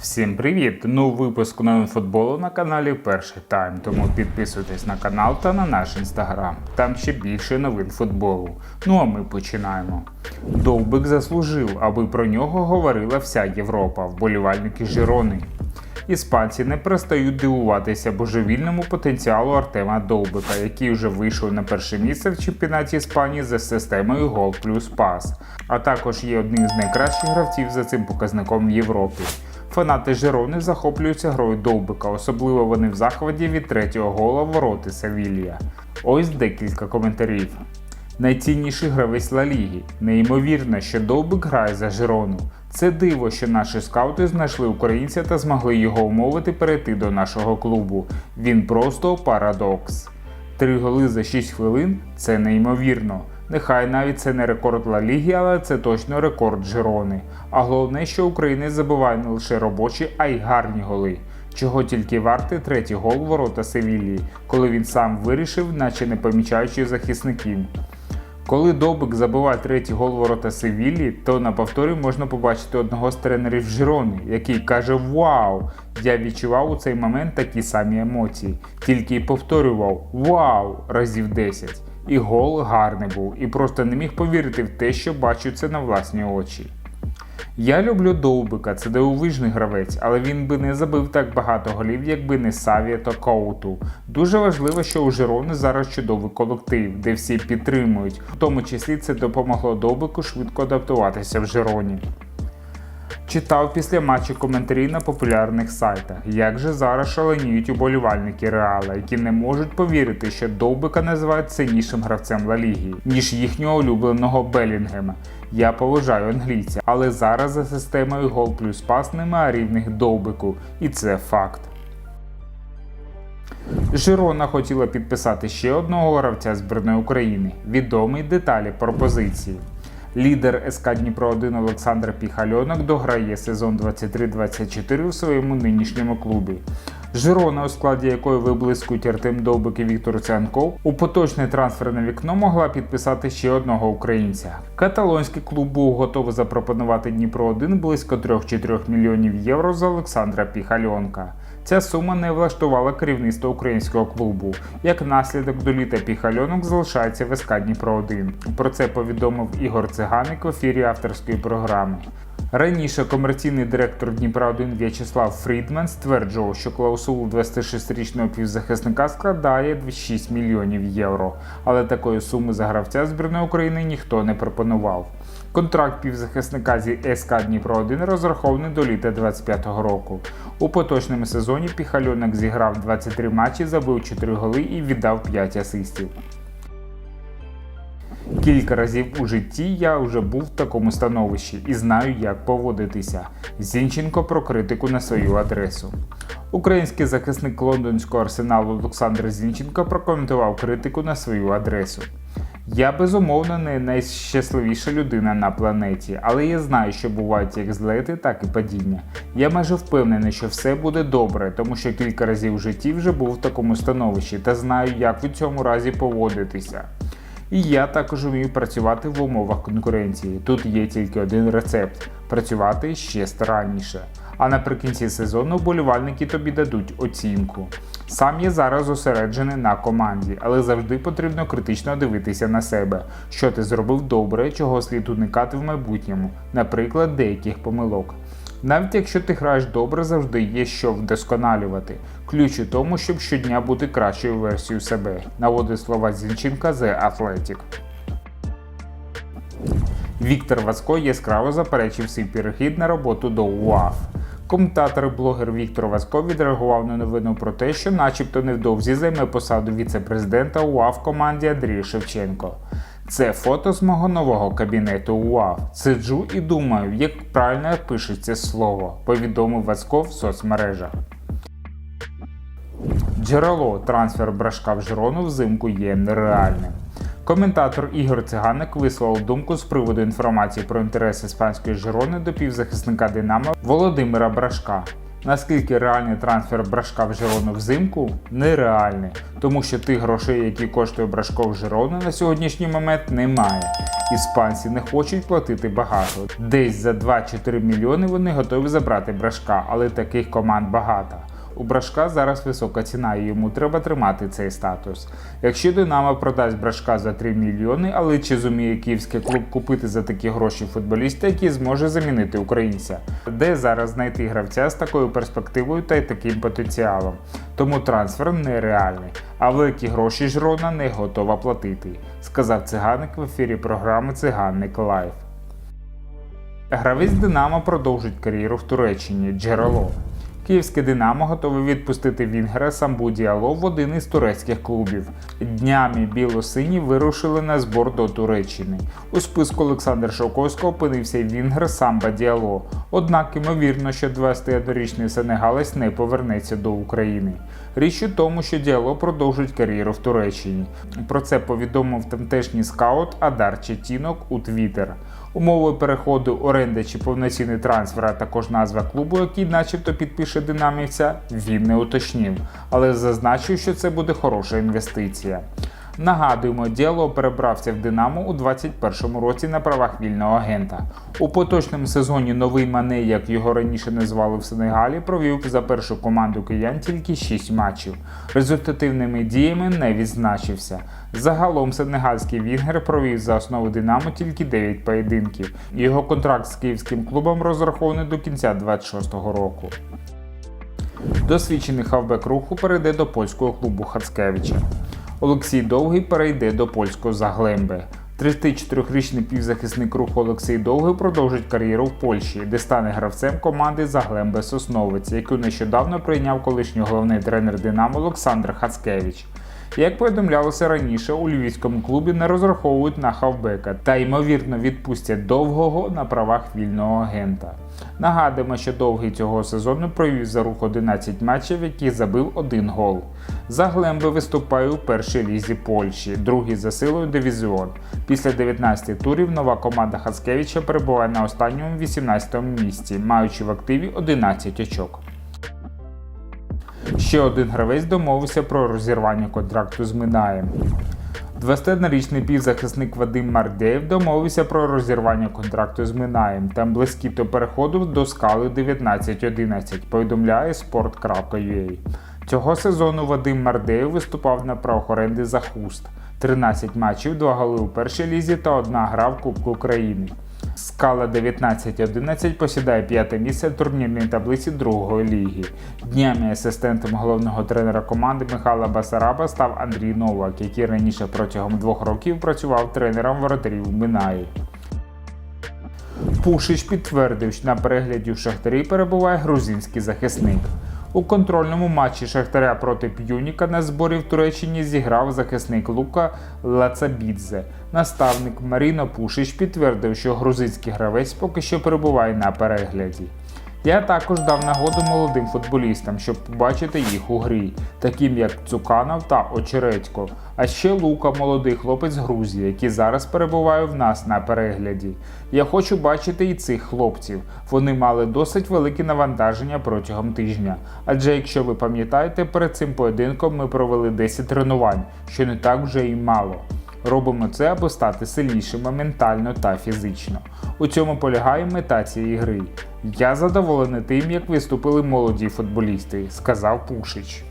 Всім привіт! Ну випуск футболу на каналі Перший Тайм. Тому підписуйтесь на канал та на наш інстаграм. Там ще більше новин футболу. Ну а ми починаємо. Довбик заслужив, аби про нього говорила вся Європа, вболівальники Жирони. Іспанці не перестають дивуватися божевільному потенціалу Артема Довбика, який вже вийшов на перше місце в чемпіонаті Іспанії за системою гол плюс пас, а також є одним з найкращих гравців за цим показником в Європі. Фанати Жирони захоплюються грою Довбика, особливо вони в захваті від третього гола вороти Севілія. Ось декілька коментарів. Найцінніший гравець Ла Ліги. Неймовірно, що Довбик грає за Жирону. Це диво, що наші скаути знайшли українця та змогли його умовити перейти до нашого клубу. Він просто парадокс. Три голи за 6 хвилин це неймовірно. Нехай навіть це не рекорд Ла Ліги, але це точно рекорд Жирони. А головне, що українець забиває не лише робочі, а й гарні голи. Чого тільки вартий третій гол ворота Севілії, коли він сам вирішив, наче не помічаючи захисників. Коли Довбик забиває третій гол ворота Севілі, то на повторі можна побачити одного з тренерів Жирони, який каже: Вау! Я відчував у цей момент такі самі емоції, тільки й повторював Вау! разів 10. І гол гарний був, і просто не міг повірити в те, що бачу це на власні очі. Я люблю Довбика, це дивовижний гравець, але він би не забив так багато голів, якби не Савія та Коуту. Дуже важливо, що у Жирони зараз чудовий колектив, де всі підтримують. В тому числі це допомогло Довбику швидко адаптуватися в Жироні. Читав після матчу коментарі на популярних сайтах, як же зараз шаленіють уболівальники Реала, які не можуть повірити, що Довбика називають сильнішим гравцем Ла Ліги, ніж їхнього улюбленого Белінгема. Я поважаю англійця, але зараз за системою гол плюс пас немає рівних Довбику, і це факт. Жирона хотіла підписати ще одного гравця збірної України. Відомі деталі пропозиції. Лідер СК Дніпро 1 Олександр Піхальонок дограє сезон 23-24 у своєму нинішньому клубі. Жирона, у складі якої виблискують Артем Довбик і Віктор Цянков, у поточне трансферне вікно могла підписати ще одного українця. Каталонський клуб був готовий запропонувати Дніпро 1 близько 3-4 мільйонів євро за Олександра Піхальонка. Ця сума не влаштувала керівництво українського клубу. Як наслідок до літа Піхальонок залишається в СК Дніпро 1. Про це повідомив Ігор Циганик в ефірі авторської програми. Раніше комерційний директор Дніпра 1 В'ячеслав Фрідман стверджував, що клаусулу 26-річного півзахисника складає 6 мільйонів євро, але такої суми за гравця збірної України ніхто не пропонував. Контракт півзахисника зі СК Дніпро 1 розрахований до літа 25-го року. У поточному сезоні Піхальонок зіграв 23 матчі, забив 4 голи і віддав 5 асистів. Кілька разів у житті я вже був в такому становищі і знаю, як поводитися. Зінченко про критику на свою адресу. Український захисник лондонського арсеналу Олександр Зінченко прокоментував критику на свою адресу. Я безумовно не найщасливіша людина на планеті, але я знаю, що бувають як злети, так і падіння. Я майже впевнений, що все буде добре, тому що кілька разів в житті вже був в такому становищі та знаю, як у цьому разі поводитися. І я також вмію працювати в умовах конкуренції. Тут є тільки один рецепт працювати ще старанніше. А наприкінці сезону вболівальники тобі дадуть оцінку. Сам я зараз зосереджений на команді, але завжди потрібно критично дивитися на себе, що ти зробив добре, чого слід уникати в майбутньому, наприклад, деяких помилок. Навіть якщо ти граєш добре, завжди є що вдосконалювати. Ключ у тому, щоб щодня бути кращою версією себе, наводить слова Зінченка The Athletic. Віктор Вацко яскраво заперечив свій перехід на роботу до УАФ. Коментатор і блогер Віктор Вацко відреагував на новину про те, що начебто невдовзі займе посаду віце-президента УАФ в команді Андрія Шевченко. Це фото з мого нового кабінету УАФ. Сиджу і думаю, як правильно пишеться слово, повідомив Вацко в соцмережах. Джерело трансфер брашка в Жирону взимку є нереальним. Коментатор Ігор Циганик висловив думку з приводу інформації про інтерес іспанської Жирони до півзахисника Динамо Володимира Брашка. Наскільки реальний трансфер брашка в Жирону взимку нереальний, тому що тих грошей, які коштує брашко в Жирону на сьогоднішній момент, немає. Іспанці не хочуть платити багато. Десь за 2-4 мільйони вони готові забрати брашка, але таких команд багато. У брашка зараз висока ціна, і йому треба тримати цей статус. Якщо Динамо продасть брашка за 3 мільйони, але чи зуміє київський клуб купити за такі гроші футболіста, який зможе замінити українця? Де зараз знайти гравця з такою перспективою та й таким потенціалом? Тому трансфер нереальний, а великі гроші Жрона не готова платити, сказав циганик в ефірі програми Циганник Лайф. Гравець Динамо продовжить кар'єру в Туреччині Джерело. Київське Динамо готове відпустити Вінгера Самбу Діало в один із турецьких клубів. Днями білосині вирушили на збор до Туреччини. У списку Олександра Шовковського опинився й Вінгер Самба Діало. Однак ймовірно, що 21-річний сенегалець не повернеться до України. Річ у тому, що Діало продовжить кар'єру в Туреччині. Про це повідомив тамтешній скаут Адар Четінок у Твіттер. Умовою переходу оренди чи повноцінний трансфер, а також назва клубу, який начебто підпише динамівця, він не уточнив, але зазначив, що це буде хороша інвестиція. Нагадуємо, Діало перебрався в Динамо у 2021 році на правах вільного агента. У поточному сезоні новий Мане, як його раніше назвали в Сенегалі, провів за першу команду киян тільки 6 матчів. Результативними діями не відзначився. Загалом сенегальський Вінгер провів за основу Динамо тільки 9 поєдинків. Його контракт з київським клубом розрахований до кінця 2026 року. Досвідчений хавбек руху перейде до польського клубу Хацкевича. Олексій Довгий перейде до польського Заглемби. 34-річний півзахисник руху Олексій Довгий продовжить кар'єру в Польщі, де стане гравцем команди Заглемби Сосновець, яку нещодавно прийняв колишній головний тренер Динамо Олександр Хацкевич. Як повідомлялося раніше, у львівському клубі не розраховують на хавбека та ймовірно відпустять довгого на правах вільного агента. Нагадуємо, що довгий цього сезону провів за рух 11 матчів, яких забив один гол. Заглемби виступає у першій лізі Польщі, другий за силою дивізіон. Після 19 турів нова команда Хацкевича перебуває на останньому 18 місці, маючи в активі 11 очок. Ще один гравець домовився про розірвання контракту з Минаєм. 21-річний півзахисник Вадим Мардеєв домовився про розірвання контракту з Минаєм та близькі до переходу до скали 19-11, повідомляє sport.ua. Цього сезону Вадим Мардеєв виступав на правоохоренди за хуст. 13 матчів, 2 голи у першій лізі та одна гра в Кубку України. Скала 19-11 посідає п'яте місце в турнірній таблиці другої ліги. Днями асистентом головного тренера команди Михайла Басараба став Андрій Новак, який раніше протягом двох років працював тренером воротарів Минаї. Пушич підтвердив, що на перегляді в Шахтарі перебуває грузинський захисник. У контрольному матчі Шахтаря проти П'юніка на зборі в Туреччині зіграв захисник Лука Лацабідзе. Наставник Маріно Пушич підтвердив, що грузинський гравець поки що перебуває на перегляді. Я також дав нагоду молодим футболістам, щоб побачити їх у грі, таким як Цуканов та Очередько. А ще Лука, молодий хлопець Грузії, який зараз перебуває в нас на перегляді. Я хочу бачити і цих хлопців. Вони мали досить велике навантаження протягом тижня. Адже, якщо ви пам'ятаєте, перед цим поєдинком ми провели 10 тренувань, що не так вже і мало. Робимо це, аби стати сильнішими ментально та фізично. У цьому полягає мета цієї гри. Я задоволений тим, як виступили молоді футболісти, сказав Пушич.